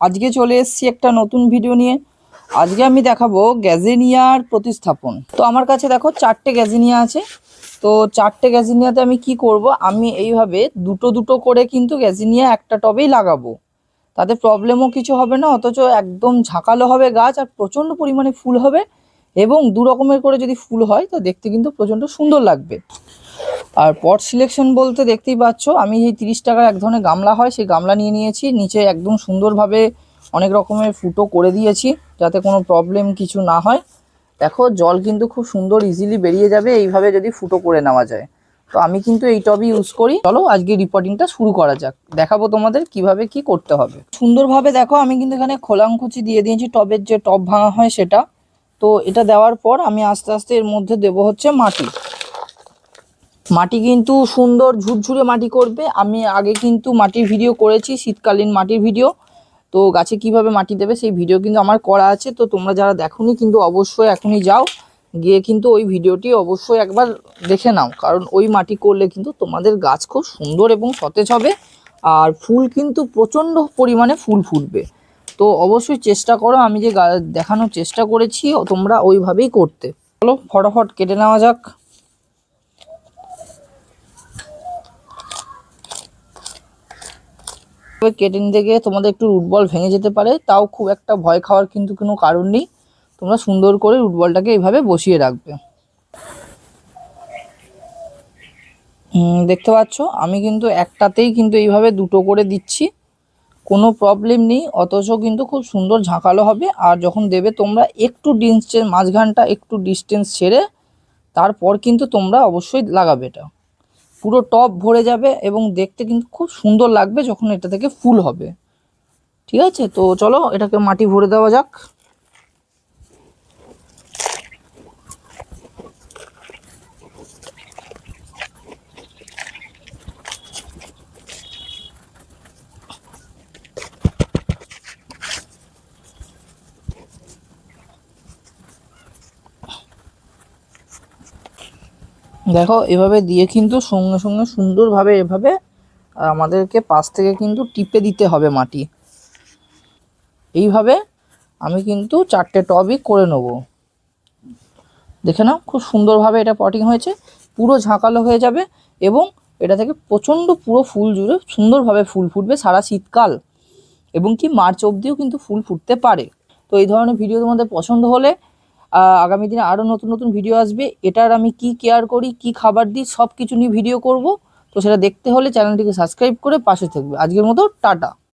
আজকে চলে এসেছি একটা নতুন ভিডিও নিয়ে। আজকে আমি দেখাবো গ্যাজেনিয়ার প্রতিস্থাপন। তো আমার কাছে দেখো চারটে গ্যাজেনিয়া আছে। তো চারটে গ্যাজেনিয়াতে আমি কি করব? আমি এইভাবে দুটো দুটো করে কিন্তু গ্যাজেনিয়া একটা টবেই লাগাবো। তাতে প্রবলেমও কিছু হবে না, অথচ একদম ঝাঁকালো হবে গাছ আর প্রচণ্ড পরিমাণে ফুল হবে এবং দু রকমের করে যদি ফুল হয়, তো দেখতে কিন্তু প্রচণ্ড সুন্দর লাগবে। আর পট সিলেকশন বলতে দেখতেই পাচ্ছ, আমি এই তিরিশ টাকার এক ধরনের গামলা হয়, সেই গামলা নিয়ে নিয়েছি। নিচে একদম সুন্দরভাবে অনেক রকমের ফুটো করে দিয়েছি, যাতে কোনো প্রবলেম কিছু না হয়। দেখো, জল কিন্তু খুব সুন্দর ইজিলি বেরিয়ে যাবে, এইভাবে যদি ফুটো করে নেওয়া যায়। তো আমি কিন্তু এই টবই ইউজ করি। চলো, আজকে রিপোর্টিংটা শুরু করা যাক। দেখাবো তোমাদের কীভাবে কি করতে হবে। সুন্দরভাবে দেখো, আমি কিন্তু এখানে খোলাঙ্কুচি দিয়ে দিয়েছি টবের যে টব ভাঙা হয় সেটা। তো এটা দেওয়ার পর আমি আস্তে আস্তে এর মধ্যে দেবো হচ্ছে মাটি। মাটি কিন্তু সুন্দর ঝুরঝুরে মাটি করবে। আমি আগে কিন্তু মাটির ভিডিও করেছি, শীতকালীন মাটির ভিডিও। তো গাছে কীভাবে মাটি দেবে সেই ভিডিও কিন্তু আমার করা আছে। তো তোমরা যারা দেখোনি কিন্তু অবশ্যই এখনই যাও। গিয়ে কিন্তু ওই ভিডিওটি অবশ্যই একবার দেখে নাও। কারণ ওই মাটি করলে কিন্তু তোমাদের গাছ খুব সুন্দর এবং সতেজ হবে। আর ফুল কিন্তু প্রচণ্ড পরিমাণে ফুল ফুটবে। তো অবশ্যই চেষ্টা করো, আমি যে দেখানোর চেষ্টা করেছি তোমরা ওইভাবেই করতে। চলো, ফটাফট কেটে নেওয়া যাক। তবে কেটে নিতে গিয়ে তোমাদের একটু রুট বল ভেঙে যেতে পারে। তাও খুব একটা ভয় খাওয়ার কিন্তু কোনো কারণ নেই। তোমরা সুন্দর করে রুট বলটাকে এইভাবে বসিয়ে রাখবে। দেখতে পাচ্ছ? আমি কিন্তু একটাতেই কিন্তু এইভাবে দুটো করে দিচ্ছি। কোনো প্রবলেম নেই, অথচ কিন্তু খুব সুন্দর ঝাঁকালো হবে। আর যখন দেবে তোমরা একটু ডিস্টেন্স মাঝখানটা একটু ডিস্টেন্স ছেড়ে, তারপর কিন্তু তোমরা অবশ্যই লাগাবে এটা। পুরো টপ ভরে যাবে এবং দেখতে কিন্তু খুব সুন্দর লাগবে যখন এটা থেকে ফুল হবে। ঠিক আছে? তো চলো এটাকে মাটি ভরে দেওয়া যাক। দেখো, এভাবে দিয়ে কিন্তু সঙ্গে সঙ্গে সুন্দরভাবে এভাবে আমাদেরকে পাশ থেকে কিন্তু টিপে দিতে হবে মাটি। এইভাবে আমি কিন্তু চারটে টবই করে নেব। দেখে নাও, খুব সুন্দরভাবে এটা পটিং হয়েছে, পুরো ঝাঁকালো হয়ে যাবে এবং এটা থেকে প্রচণ্ড পুরো ফুল জুড়ে সুন্দরভাবে ফুল ফুটবে সারা শীতকাল এবং কি মার্চ অবধিও কিন্তু ফুল ফুটতে পারে। তো এই ধরনের ভিডিও তোমাদের পছন্দ হলে আগামী দিনে আরও নতুন নতুন ভিডিও আসবে। এটার আমি কি কেয়ার করি, কি খাবার দিই সব কিছু নিয়ে ভিডিও করব। তো সেটা দেখতে হলে চ্যানেলটিকে সাবস্ক্রাইব করে পাশে থাকবে। আজকের মতো, টাটা।